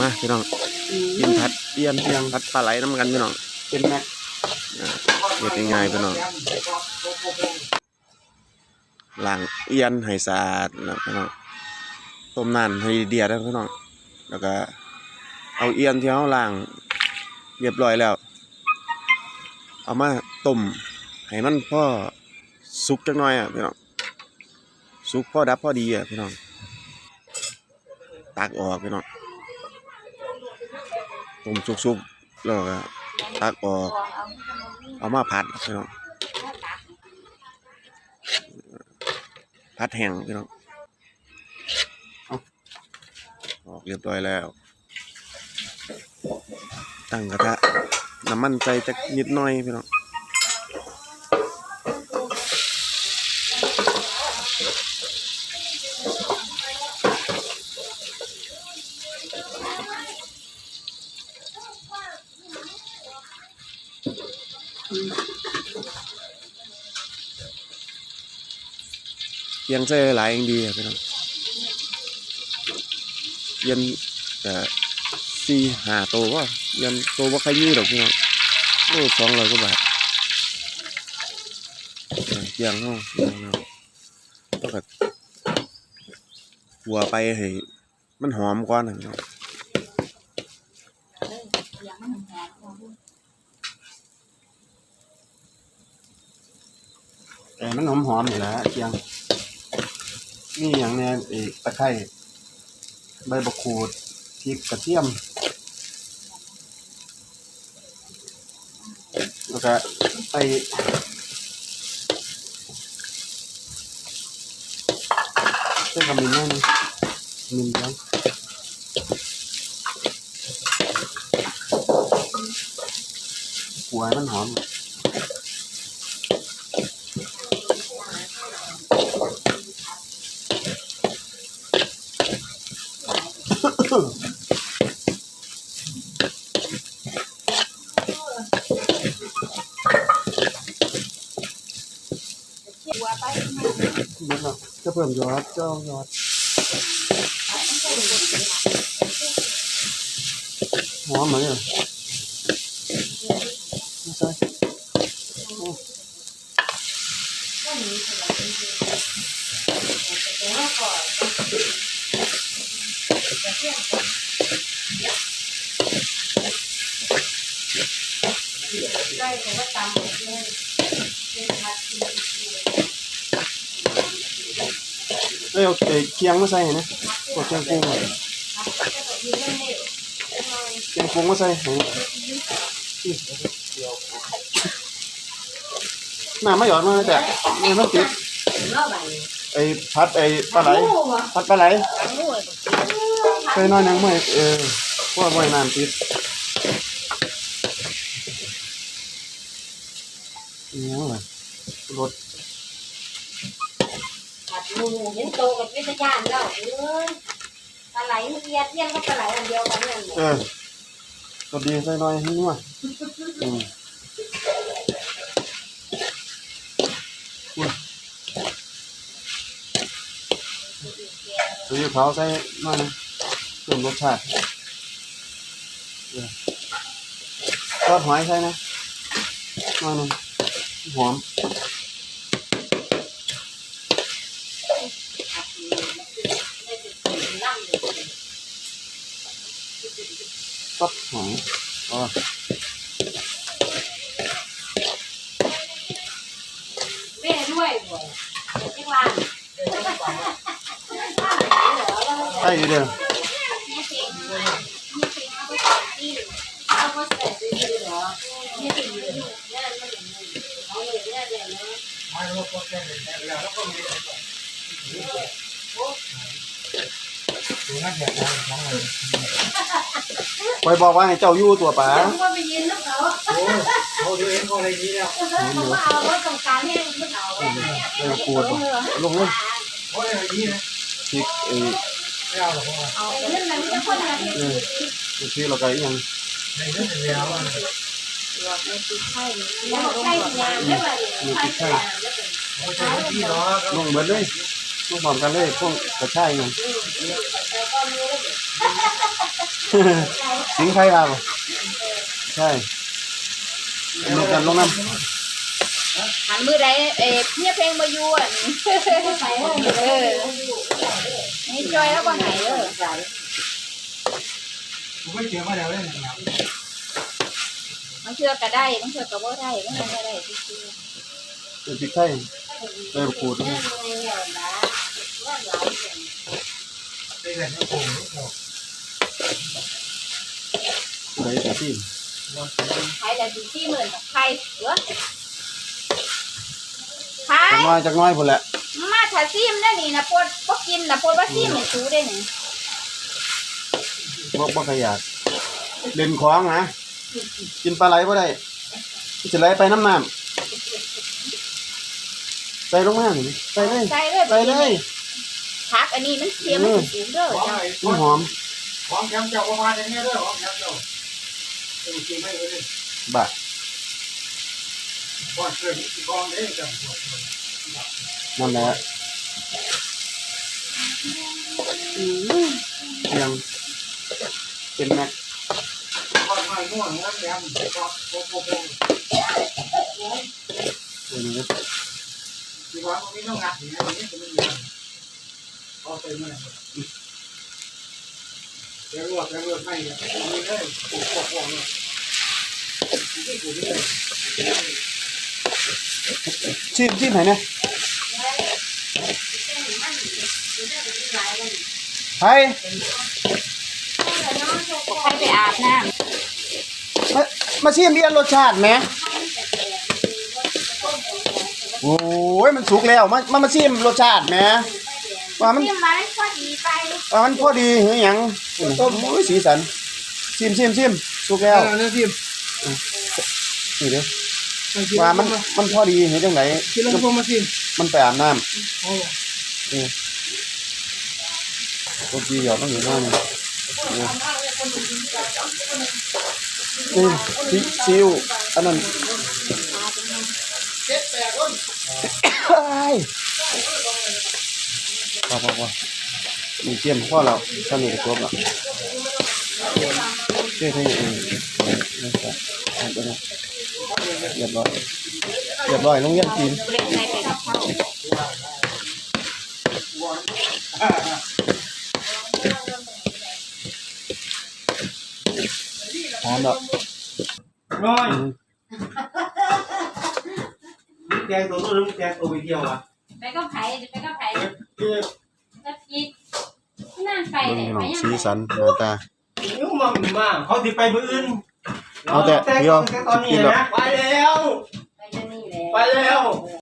มาพี่น้องกินผัดเอียนเอียงผัดปลาไหลน้ำกันพี่น้องเป็นแม็กอ่าเฮ็ดง่ายๆพี่น้องล้างเอียนให้สะอาดแล้วพี่น้องต้มน้ำให้เดือดแล้วพี่น้องแล้วก็ เอาเอียนที่เราล้างเรียบร้อยแล้ว เอามาต้มให้มันพอสุกจักหน่อยอะพี่น้องสุกพอดับพอดีอะพี่น้องตักออกพี่น้อง ต้มสุกๆแล้วก็ตักออก เอามาผัดพี่น้องผัดแห้งพี่น้องอออกเรียบร้อยแล้ว ตั้งกระทะน้ำมันใส่จักนิดหน่อยพี่น้อง เกียงใส่หลายอย่างดีอะพี่น้องย็นแต่สี่ห้าตัวว่าย็นโตว่าใครยี่ดอกพี่น้องโอ้สองร้อยกว่าบาทเกียงเนาะเกียงเนาะแล้วก็หัวไปให้มันหอมก่อนนะพี่น้อง แต่มันหอมหอมๆอยู่แล้วเกียงนี่อย่างเนี้ยไอ้ตะไคร้ใบบักขูดพริกกระเทียมแล้วก็ไปเส้นขมิ้นแน่นมิ้นเดียวหัวมันหอม เบิดแล้วจะเพิ่มยอดเจ้ายอดหอมไหมอะไม่ใช่โอ้แล้วก่อนได้ผมก็ตำหมดเลยเป็นผัดกิน เอ้ยเอาไอ้เคียงมาใส่เห็นไหมกดเคียงปรุงอะผัดก็ต้งเคียงปรุงมาใส่เห็นไหมน้ำไม่หยอดมาแต่นี่มันติดเล่าไอ้พัดไอ้ปลาไหลพัดปลาไหลหมูใส่น้อยนังไม่เออพราะว่าไม่น้ำติดเนี่ยว่ะรสผัด หมูเห็นโตกับวิทยานแล้วเอ้ยปลาไหลเอียเอียนก็ปลาไหลอันเดียวกันนั่นแหละเออรสดีใส่น้อยให้นัวอืมซีอิ๊วขาใส่หน่อยเพิ่มรสชาติเออทอดหอยใส่นะหน่อยหนึงหอม กว่าให้เจ้าอยู่ตัวป๋า เดี๋ยวว่าไปยืนลูกเขา โอ้ดูเองก็อะไรนี้แล้ว เขาว่าเอาว่าต้องการให้ลูกเขา เออปวดว่ะลงเลย โอ้ยอะไรนี้นะ พริกเออ ไม่เอาหรอกว่าเอาเรื่องนั้นจะคนละที่เออพริกเราไก่ยังในเรื่องเดียวอะแล้วใช่ยางได้ไหมใช่โอ้ยใช่ที่เนาะลงเบิดเลยลงพร้อมกันเลยพวกกระชายยังแล้วก็มีสิงไทยเอาใช่ลงกันลงน้ำหันมือใดเอ๊ะเนี่ยเพลงมาอยู่อะเออ นี่จอยแล้วก็ไหนเออผมไม่เจอมาแล้วเลยนะครับมันเชื่อก็ได้มันเชื่อก็บ่ได้มันก็ได้ซื่อเป็นพริกไทยใบมะกรูดนะได้แต่ไม่โกงไม่โกงใบกระถิ่นๆใครแต่สิซี่หมื่นใครเหรอใครจักหน้อยจักหน้อยพุ่นแหละมา ถ้าซิมได้นี่นะปวดบ่กินนะปวดว่าซิมให้สูได้นี่บ่บ่ขยากเล่นของนะกินปลาไหลบ่ได้สิไหลไปน้ำน้ำใส่ลงมานี่ใส่เลยใส่เลยใส่เลยพักอันนี้มันเค็มมันสูงเด้อของจ้ะไอ้มันหอมของแคมเจ้าประมาณอย่างเงี้ยด้วยของแคมเจ้าเออจริงไม่เลยบะก่อนเกิดกองเด้จังนั่นแหละอืม ยังเป็นแม็กก่อไม่ง่วงงั้นแคมก็โกโกโกตัวนี้ครับที่ว่ามันไม่ต้องงัดอย่างนี้มันไม่มีเอาเต็มเลยเดี๋ยวรวดเดี๋ยวรวดไม่เลยโกโกโกเลยที่กูนี่เลยชิมชิมไหนเนี่ย ไทยใครไปอาบน้มามาชิมเบียนรสชาติไหมโอ้ยมันสุกแล้วมามามาชิมรสชาติไหมว่าำมันซิมมาพอดีไปว่ามันพอดีหรือหยังโอ้ยสีสันชิมชิมชิมสุกแล้วเนี่ยทีมนี่เด้อว่ามันมันพอดีหรือจังไดทีละพวกมาทีมมันไปอาบน้โอ้ำ พอดีหยอดต้องอยู่น้ำนี่นี่พริกซิวอันนั้นเจ็ดแปดคนไอ้พอพอพอมีเจียมพ่อเราถ้ามีกระทบแล้วเจ๊ให้เองนี่ครับเอาไปนะเรียบร้อยเรียบร้อยลงเยี่ยมจีนเล็กในไปกับข้าว หอม ดอกน้อยแกงตัวนู้นแกงตัวไปเที่ยวอะไปก็ไผ่ไปก็ไผ่คือก็กินนั่นไปเบิ่งเลยพี่น้องไปยังสีสันหน้าตายุ่งมันมากเขาที่ไปมืออื่นเอาแต่เดี๋ยวตอนนี้นะไปแล้ว ไปจะนี่แหละไปแล้วเอ